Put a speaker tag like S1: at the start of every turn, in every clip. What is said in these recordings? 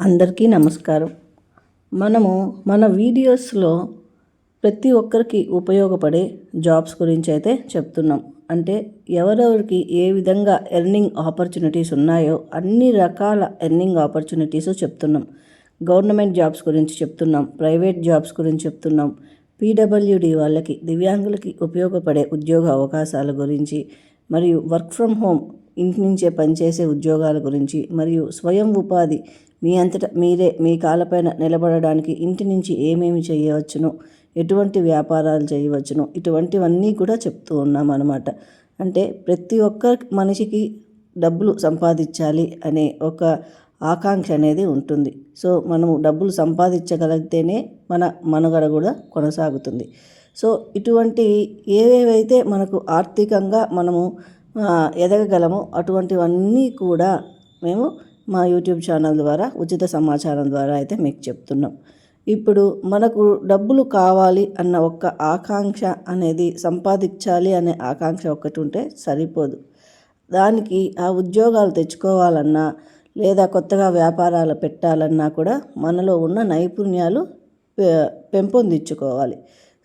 S1: అందరికీ నమస్కారం. మనము మన వీడియోస్లో ప్రతి ఒక్కరికి ఉపయోగపడే జాబ్స్ గురించి అయితే చెప్తున్నాం. అంటే ఎవరెవరికి ఏ విధంగా ఎర్నింగ్ ఆపర్చునిటీస్ ఉన్నాయో అన్ని రకాల ఎర్నింగ్ ఆపర్చునిటీస్ చెప్తున్నాం. గవర్నమెంట్ జాబ్స్ గురించి చెప్తున్నాం ప్రైవేట్ జాబ్స్ గురించి చెప్తున్నాం. పీడబ్ల్యూడి వాళ్ళకి దివ్యాంగులకి ఉపయోగపడే ఉద్యోగ అవకాశాల గురించి మరియు వర్క్ ఫ్రమ్ హోమ్ ఇంటి నుంచే పనిచేసే ఉద్యోగాల గురించి మరియు స్వయం ఉపాధి మీ అంతటా మీరే మీ కాలపైన నిలబడడానికి ఇంటి నుంచి ఏమేమి చేయవచ్చును? ఎటువంటి వ్యాపారాలు చేయవచ్చును? ఇటువంటివన్నీ కూడా చెప్తూ ఉన్నాం అన్నమాట అంటే ప్రతి ఒక్క మనిషికి డబ్బులు సంపాదించాలి అనే ఒక ఆకాంక్ష అనేది ఉంటుంది. సో మనము డబ్బులు సంపాదించగలిగితేనే మన మనుగడ కూడా కొనసాగుతుంది. సో ఇటువంటి ఏవేవైతే మనకు ఆర్థికంగా మనము ఎదగగలమో అటువంటివన్నీ కూడా మేము మా యూట్యూబ్ ఛానల్ ద్వారా ఉచిత సమాచారం ద్వారా అయితే మీకు చెప్తున్నాం. ఇప్పుడు మనకు డబ్బులు కావాలి అన్న ఒక్క ఆకాంక్ష అనేది సంపాదించాలి అనే ఆకాంక్ష ఒకటి ఉంటే సరిపోదు. దానికి ఆ ఉద్యోగాలు తెచ్చుకోవాలన్నా లేదా కొత్తగా వ్యాపారాలు పెట్టాలన్నా కూడా మనలో ఉన్న నైపుణ్యాలు పె- పెంపొందించుకోవాలి.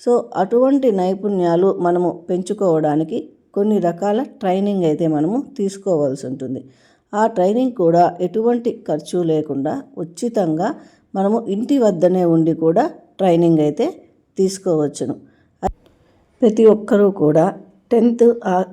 S1: సో అటువంటి నైపుణ్యాలు మనము పెంచుకోవడానికి కొన్ని రకాల ట్రైనింగ్ అయితే మనము తీసుకోవాల్సి ఉంటుంది. ఆ ట్రైనింగ్ కూడా ఎటువంటి ఖర్చు లేకుండా ఉచితంగా మనము ఇంటి వద్దనే ఉండి కూడా ట్రైనింగ్ అయితే తీసుకోవచ్చును. ప్రతి ఒక్కరూ కూడా టెన్త్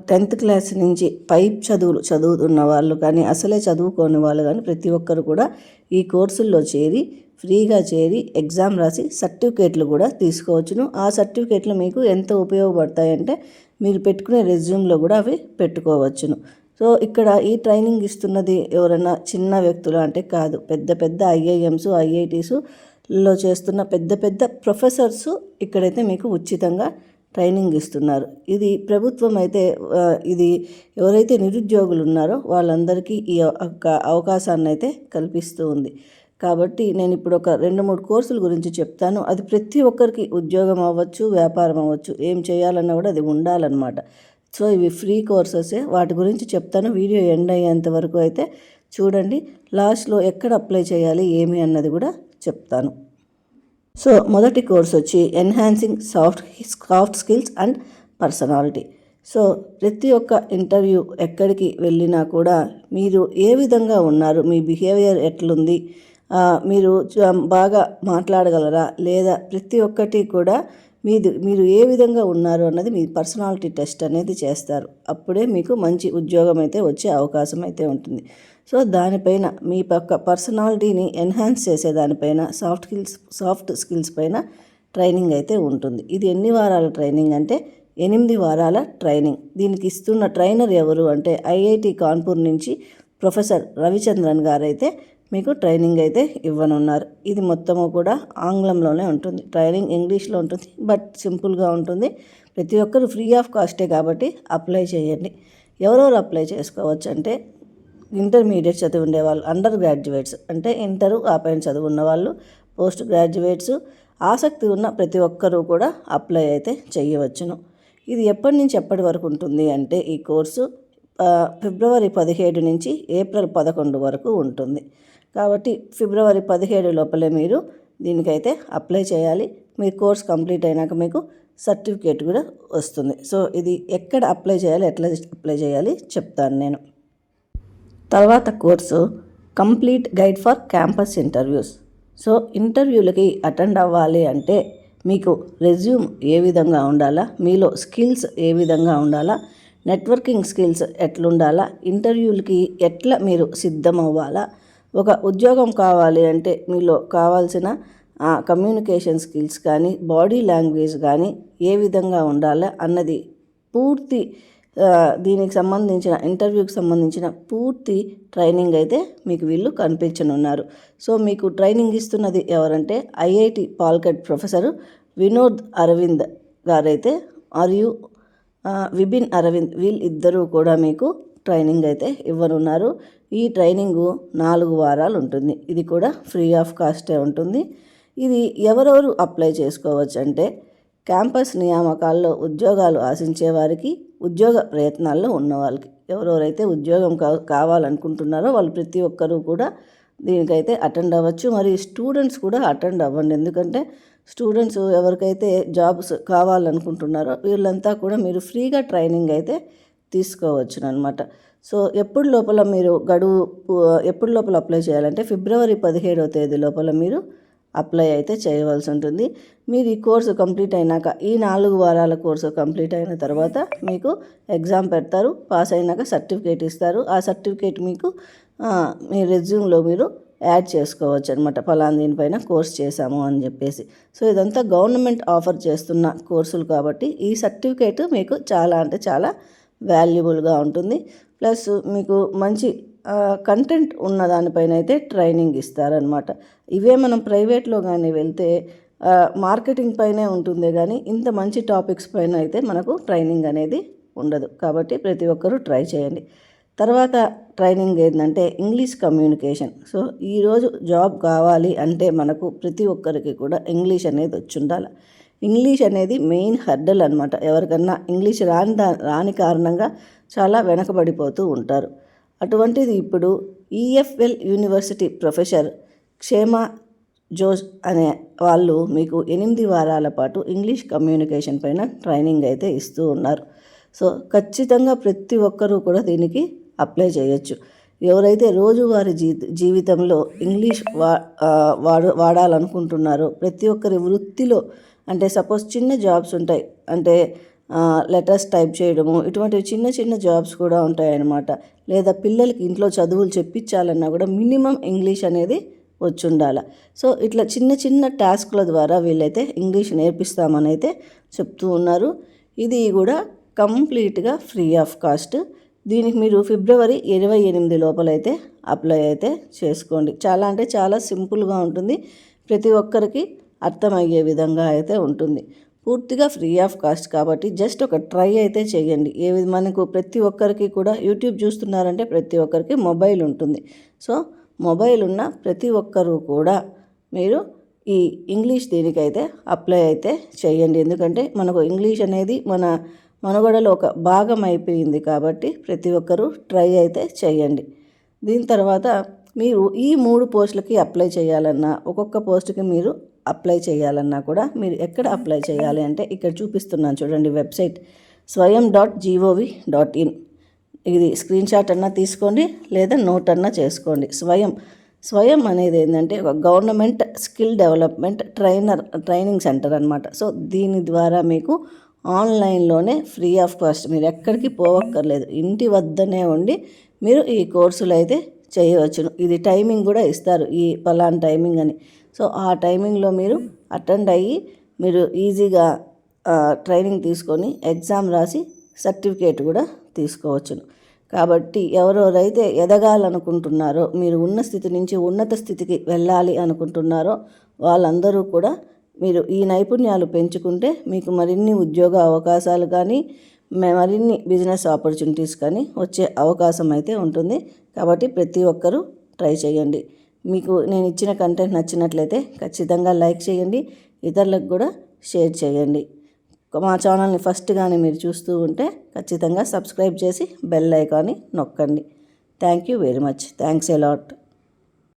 S1: టెన్త్ క్లాస్ నుంచి పై చదువులు చదువుతున్న వాళ్ళు కానీ అసలే చదువుకోని వాళ్ళు కానీ ప్రతి ఒక్కరు కూడా ఈ కోర్సుల్లో చేరి ఫ్రీగా చేరి ఎగ్జామ్ రాసి సర్టిఫికేట్లు కూడా తీసుకోవచ్చును. ఆ సర్టిఫికేట్లు మీకు ఎంత ఉపయోగపడతాయంటే మీరు పెట్టుకునే రెజ్యూమ్లో కూడా అవి పెట్టుకోవచ్చును. సో ఇక్కడ ఈ ట్రైనింగ్ ఇస్తున్నది ఎవరైనా చిన్న వ్యక్తులు అంటే కాదు పెద్ద పెద్ద ఐఐఎమ్స్ ఐఐటీస్లో చేస్తున్న పెద్ద పెద్ద ప్రొఫెసర్స్ ఇక్కడైతే మీకు ఉచితంగా ట్రైనింగ్ ఇస్తున్నారు. ఇది ప్రభుత్వం అయితే ఇది ఎవరైతే నిరుద్యోగులు ఉన్నారో వాళ్ళందరికీ ఈ యొక్క అవకాశాన్ని అయితే కల్పిస్తూ ఉంది. కాబట్టి నేను ఇప్పుడు ఒక రెండు మూడు కోర్సుల గురించి చెప్తాను. అది ప్రతి ఒక్కరికి ఉద్యోగం అవ్వచ్చు వ్యాపారం అవ్వచ్చు ఏం చేయాలన్నా కూడా అది ఉండాలన్నమాట. సో ఇవి ఫ్రీ కోర్సెసే. వాటి గురించి చెప్తాను. వీడియో ఎండ్ అయ్యేంత వరకు అయితే చూడండి. లాస్ట్లో ఎక్కడ అప్లై చేయాలి ఏమి అన్నది కూడా చెప్తాను. సో మొదటి కోర్స్ వచ్చి enhancing soft soft skills and personality. So ప్రతి ఒక్క ఇంటర్వ్యూ ఎక్కడికి వెళ్ళినా కూడా మీరు ఏ విధంగా ఉన్నారు మీ బిహేవియర్ ఎట్లుంది మీరు బాగా మాట్లాడగలరా లేదా ప్రతి ఒక్కటి కూడా మీది మీరు ఏ విధంగా ఉన్నారు అన్నది మీ పర్సనాలిటీ టెస్ట్ అనేది చేస్తారు. అప్పుడే మీకు మంచి ఉద్యోగం అయితే వచ్చే అవకాశం అయితే ఉంటుంది. సో దానిపైన మీ పక్క పర్సనాలిటీని ఎన్హాన్స్ చేసే దానిపైన సాఫ్ట్ స్కిల్స్ సాఫ్ట్ స్కిల్స్ పైన ట్రైనింగ్ అయితే ఉంటుంది. ఇది ఎన్ని వారాల ట్రైనింగ్ అంటే ఎనిమిది వారాల ట్రైనింగ్. దీనికి ఇస్తున్న ట్రైనర్ ఎవరు అంటే ఐఐటి కాన్పూర్ నుంచి ప్రొఫెసర్ రవిచంద్రన్ గారు అయితే మీకు ట్రైనింగ్ అయితే ఇవ్వనున్నారు. ఇది మొత్తము కూడా ఆంగ్లంలోనే ఉంటుంది. ట్రైనింగ్ ఇంగ్లీష్లో ఉంటుంది. బట్ సింపుల్గా ఉంటుంది. ప్రతి ఒక్కరు ఫ్రీ ఆఫ్ కాస్టే కాబట్టి అప్లై చేయండి. ఎవరెవరు అప్లై చేసుకోవచ్చు అంటే ఇంటర్మీడియట్ చదివి ఉండేవాళ్ళు అండర్ గ్రాడ్యుయేట్స్. అంటే ఇంటరు ఆ పైన చదువు ఉన్నవాళ్ళు పోస్ట్ గ్రాడ్యుయేట్స్. ఆసక్తి ఉన్న ప్రతి ఒక్కరూ కూడా అప్లై అయితే చేయవచ్చును. ఇది ఎప్పటి నుంచి ఎప్పటి వరకు ఉంటుంది అంటే ఈ కోర్సు ఫిబ్రవరి పదిహేడు నుంచి ఏప్రిల్ పదకొండు వరకు ఉంటుంది. కాబట్టి ఫిబ్రవరి పదిహేడు లోపలే మీరు దీనికైతే అప్లై చేయాలి. మీ కోర్స్ కంప్లీట్ అయినాక మీకు సర్టిఫికేట్ కూడా వస్తుంది. సో ఇది ఎక్కడ అప్లై చేయాలి ఎట్లా అప్లై చేయాలి చెప్తాను నేను. తర్వాత course complete guide for campus interviews. So ఇంటర్వ్యూలకి attend అవ్వాలి అంటే మీకు రెజ్యూమ్ ఏ విధంగా ఉండాలా మీలో స్కిల్స్ ఏ విధంగా ఉండాలా నెట్వర్కింగ్ స్కిల్స్ ఎట్లుండాలా ఇంటర్వ్యూలకి ఎట్లా మీరు సిద్ధం అవ్వాలా ఒక ఉద్యోగం కావాలి అంటే మీలో కావాల్సిన కమ్యూనికేషన్ స్కిల్స్ కానీ బాడీ లాంగ్వేజ్ కానీ ఏ విధంగా ఉండాలా అన్నది పూర్తి దీనికి సంబంధించిన ఇంటర్వ్యూకి సంబంధించిన పూర్తి ట్రైనింగ్ అయితే మీకు వీళ్ళు కనిపించనున్నారు. సో మీకు ట్రైనింగ్ ఇస్తున్నది ఎవరంటే ఐఐటి పాల్కట్ ప్రొఫెసర్ వినోద్ అరవింద్ గారైతే. మరియు యూ విపిన్ అరవింద్ వీళ్ళిద్దరూ కూడా మీకు ట్రైనింగ్ అయితే ఇవ్వనున్నారు. ఈ ట్రైనింగు నాలుగు వారాలు ఉంటుంది. ఇది కూడా ఫ్రీ ఆఫ్ కాస్టే ఉంటుంది. ఇది ఎవరెవరు అప్లై చేసుకోవచ్చు అంటే క్యాంపస్ నియామకాల్లో ఉద్యోగాలు ఆశించే వారికి ఉద్యోగ ప్రయత్నాల్లో ఉన్న వాళ్ళకి. ఎవరెవరైతే ఉద్యోగం కా కావాలనుకుంటున్నారో వాళ్ళు ప్రతి ఒక్కరూ కూడా దీనికైతే అటెండ్ అవ్వచ్చు. మరి స్టూడెంట్స్ కూడా అటెండ్ అవ్వండి. ఎందుకంటే స్టూడెంట్స్ ఎవరికైతే జాబ్స్ కావాలనుకుంటున్నారో వీళ్ళంతా కూడా మీరు ఫ్రీగా ట్రైనింగ్ అయితే తీసుకోవచ్చు అనమాట సో ఎప్పుడు లోపల మీరు గడువు ఎప్పుడు లోపల అప్లై చేయాలంటే ఫిబ్రవరి పదిహేడవ తేదీ లోపల మీరు అప్లై అయితే చేయవలసి ఉంటుంది. మీరు ఈ కోర్సు కంప్లీట్ అయినాక ఈ నాలుగు వారాల కోర్సు కంప్లీట్ అయిన తర్వాత మీకు ఎగ్జామ్ పెడతారు పాస్ అయినాక సర్టిఫికేట్ ఇస్తారు. ఆ సర్టిఫికేట్ మీకు మీ రెజ్యూమ్లో మీరు యాడ్ చేసుకోవచ్చు అనమాట ఫలానా దీనిపైన కోర్స్ చేశాము అని చెప్పేసి. సో ఇదంతా గవర్నమెంట్ ఆఫర్ చేస్తున్న కోర్సులు కాబట్టి ఈ సర్టిఫికేట్ మీకు చాలా అంటే చాలా వాల్యుబుల్గా ఉంటుంది. ప్లస్ మీకు మంచి కంటెంట్ ఉన్న దానిపైన అయితే ట్రైనింగ్ ఇస్తారనమాట ఇవే మనం ప్రైవేట్లో కానీ వెళ్తే మార్కెటింగ్ పైనే ఉంటుందే కానీ ఇంత మంచి టాపిక్స్ పైన అయితే మనకు ట్రైనింగ్ అనేది ఉండదు. కాబట్టి ప్రతి ఒక్కరూ ట్రై చేయండి. తర్వాత ట్రైనింగ్ ఏంటంటే ఇంగ్లీష్ కమ్యూనికేషన్. సో ఈరోజు జాబ్ కావాలి అంటే మనకు ప్రతి ఒక్కరికి కూడా ఇంగ్లీష్ అనేది వచ్చి ఉండాలి. ఇంగ్లీష్ అనేది మెయిన్ హర్డల్ అనమాట ఎవరికన్నా ఇంగ్లీష్ రాని దా రాని కారణంగా చాలా వెనకబడిపోతూ ఉంటారు. అటువంటిది ఇప్పుడు EFL university professor Kshema Jose అనే వాళ్ళు మీకు ఎనిమిది వారాల పాటు ఇంగ్లీష్ కమ్యూనికేషన్ పైన ట్రైనింగ్ అయితే ఇస్తూ ఉన్నారు. సో ఖచ్చితంగా ప్రతి ఒక్కరూ కూడా దీనికి అప్లై చేయొచ్చు. ఎవరైతే రోజువారీ జీ జీవితంలో ఇంగ్లీష్ వా వాడ వాడాలనుకుంటున్నారో ప్రతి ఒక్కరి వృత్తిలో అంటే సపోజ్ చిన్న జాబ్స్ ఉంటాయి. అంటే లెటర్స్ టైప్ చేయడము ఇటువంటి చిన్న చిన్న జాబ్స్ కూడా ఉంటాయన్నమాట. లేదా పిల్లలకి ఇంట్లో చదువులు చెప్పించాలన్నా కూడా మినిమం ఇంగ్లీష్ అనేది వచ్చి ఉండాల సో ఇట్లా చిన్న చిన్న టాస్క్ల ద్వారా వీళ్ళైతే ఇంగ్లీష్ నేర్పిస్తామని అయితే చెప్తూ ఉన్నారు. ఇది కూడా కంప్లీట్గా ఫ్రీ ఆఫ్ కాస్ట్. దీనికి మీరు ఫిబ్రవరి ఇరవై ఎనిమిది లోపలైతే అప్లై అయితే చేసుకోండి. చాలా అంటే చాలా సింపుల్గా ఉంటుంది. ప్రతి ఒక్కరికి అర్థమయ్యే విధంగా అయితే ఉంటుంది. పూర్తిగా ఫ్రీ ఆఫ్ కాస్ట్ కాబట్టి జస్ట్ ఒక ట్రై అయితే చేయండి. ఏ విధ మనకు ప్రతి ఒక్కరికి కూడా యూట్యూబ్ చూస్తున్నారంటే ప్రతి ఒక్కరికి మొబైల్ ఉంటుంది. సో మొబైల్ ఉన్న ప్రతి ఒక్కరూ కూడా మీరు ఈ ఇంగ్లీష్ దీనికైతే అప్లై అయితే చేయండి. ఎందుకంటే మనకు ఇంగ్లీష్ అనేది మన మనుగడలో ఒక భాగం అయిపోయింది కాబట్టి ప్రతి ఒక్కరూ ట్రై అయితే చేయండి. దీని తర్వాత మీరు ఈ మూడు పోస్టులకి అప్లై చేయాలన్నా ఒక్కొక్క పోస్ట్కి మీరు అప్లై చేయాలన్నా కూడా మీరు ఎక్కడ అప్లై చేయాలి అంటే ఇక్కడ చూపిస్తున్నాను చూడండి website Swayam dot G O V dot in ఇది స్క్రీన్ షాట్ అన్నా తీసుకోండి లేదా నోట్ అన్నా చేసుకోండి. స్వయం. స్వయం అనేది ఏంటంటే ఒక government skill development trainer training centre అనమాట సో దీని ద్వారా మీకు ఆన్లైన్లోనే ఫ్రీ ఆఫ్ కాస్ట్. మీరు ఎక్కడికి పోవక్కర్లేదు. ఇంటి వద్దనే ఉండి మీరు ఈ కోర్సులు అయితే చేయవచ్చును. ఇది టైమింగ్ కూడా ఇస్తారు ఈ పలాన్ టైమింగ్ అని. సో ఆ టైమింగ్లో మీరు అటెండ్ అయ్యి మీరు ఈజీగా ట్రైనింగ్ తీసుకొని ఎగ్జామ్ రాసి సర్టిఫికేట్ కూడా తీసుకోవచ్చును. కాబట్టి ఎవరెవరైతే ఎదగాలనుకుంటున్నారో మీరు ఉన్న స్థితి నుంచి ఉన్నత స్థితికి వెళ్ళాలి అనుకుంటున్నారో వాళ్ళందరూ కూడా మీరు ఈ నైపుణ్యాలు పెంచుకుంటే మీకు మరిన్ని ఉద్యోగ అవకాశాలు కానీ మరిన్ని బిజినెస్ ఆపర్చునిటీస్ కానీ వచ్చే అవకాశం అయితే ఉంటుంది. కాబట్టి ప్రతి ఒక్కరూ ట్రై చేయండి. మీకు నేను ఇచ్చిన కంటెంట్ నచ్చినట్లయితే ఖచ్చితంగా లైక్ చేయండి. ఇతరులకు కూడా షేర్ చేయండి. మా ఛానల్ని ఫస్ట్ కానీ మీరు చూస్తూ ఉంటే ఖచ్చితంగా సబ్స్క్రైబ్ చేసి బెల్ ఐకాన్ని నొక్కండి. Thank you very much. Thanks a lot